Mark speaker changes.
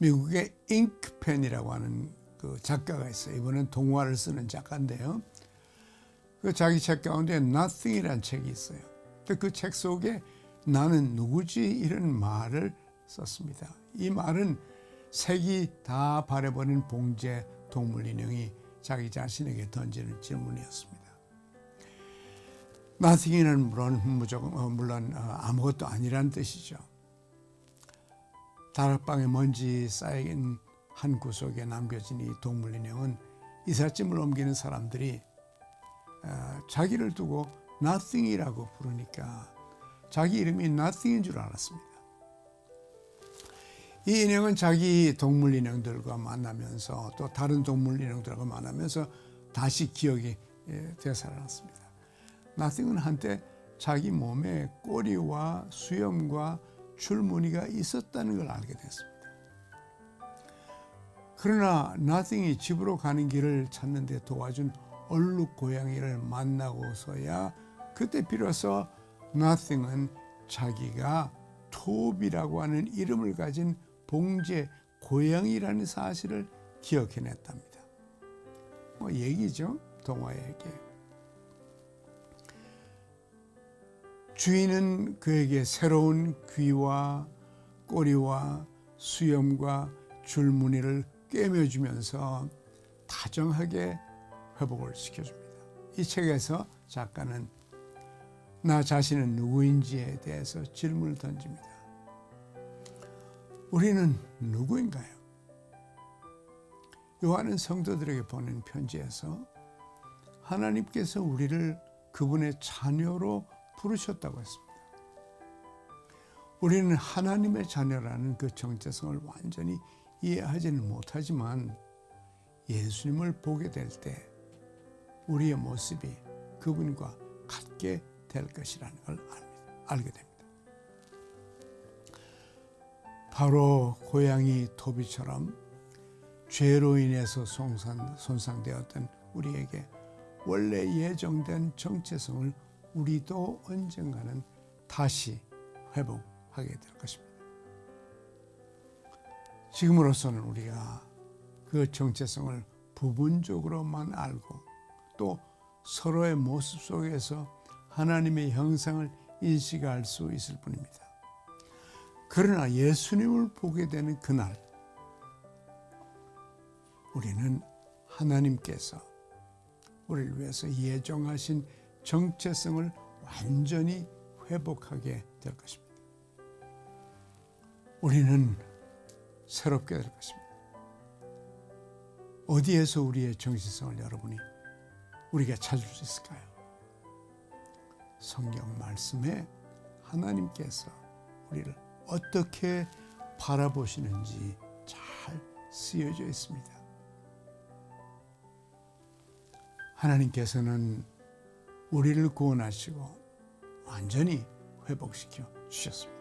Speaker 1: 미국의 잉크펜이라고 하는 그 작가가 있어요. 이번엔 동화를 쓰는 작가인데요. 그 자기 책 가운데 Nothing이라는 책이 있어요. 그 책 속에 나는 누구지 이런 말을 썼습니다. 이 말은 색이 다 바래버린 봉제 동물 인형이 자기 자신에게 던지는 질문이었습니다. Nothing이는 물론 무조건 어, 물론 어, 아무것도 아니란 뜻이죠. 다락방에 먼지 쌓인 한 구석에 남겨진 이 동물 인형은 이삿짐을 옮기는 사람들이 어, 자기를 두고 nothing이라고 부르니까 자기 이름이 nothing인 줄 알았습니다. 이 인형은 자기 동물 인형들과 만나면서 또 다른 동물 인형들하고 만나면서 다시 기억이 예, 되살아났습니다. nothing은 한때 자기 몸에 꼬리와 수염과 줄무늬가 있었다는 걸 알게 됐습니다. 그러나 nothing이 집으로 가는 길을 찾는 데 도와준 얼룩 고양이를 만나고서야 그때 비로소 nothing은 자기가 톱이라고 하는 이름을 가진 봉제 고양이라는 사실을 기억해냈답니다. 뭐 얘기죠, 동화 얘기. 주인은 그에게 새로운 귀와 꼬리와 수염과 줄무늬를 꿰매주면서 다정하게 회복을 시켜줍니다. 이 책에서 작가는 나 자신은 누구인지에 대해서 질문을 던집니다. 우리는 누구인가요? 요한은 성도들에게 보낸 편지에서 하나님께서 우리를 그분의 자녀로 부르셨다고 했습니다. 우리는 하나님의 자녀라는 그 정체성을 완전히 이해하지는 못하지만 예수님을 보게 될 때 우리의 모습이 그분과 같게 될 것이라는 걸 알게 됩니다. 바로 고양이 토비처럼 죄로 인해서 손상, 손상되었던 우리에게 원래 예정된 정체성을 우리도 언젠가는 다시 회복하게 될 것입니다. 지금으로서는 우리가 그 정체성을 부분적으로만 알고 또 서로의 모습 속에서 하나님의 형상을 인식할 수 있을 뿐입니다. 그러나 예수님을 보게 되는 그날, 우리는 하나님께서 우리를 위해서 예정하신 정체성을 완전히 회복하게 될 것입니다. 우리는 새롭게 될 것입니다. 어디에서 우리의 정체성을 여러분이 우리가 찾을 수 있을까요? 성경 말씀에 하나님께서 우리를 어떻게 바라보시는지 잘 쓰여져 있습니다. 하나님께서는 우리를 구원하시고 완전히 회복시켜 주셨습니다.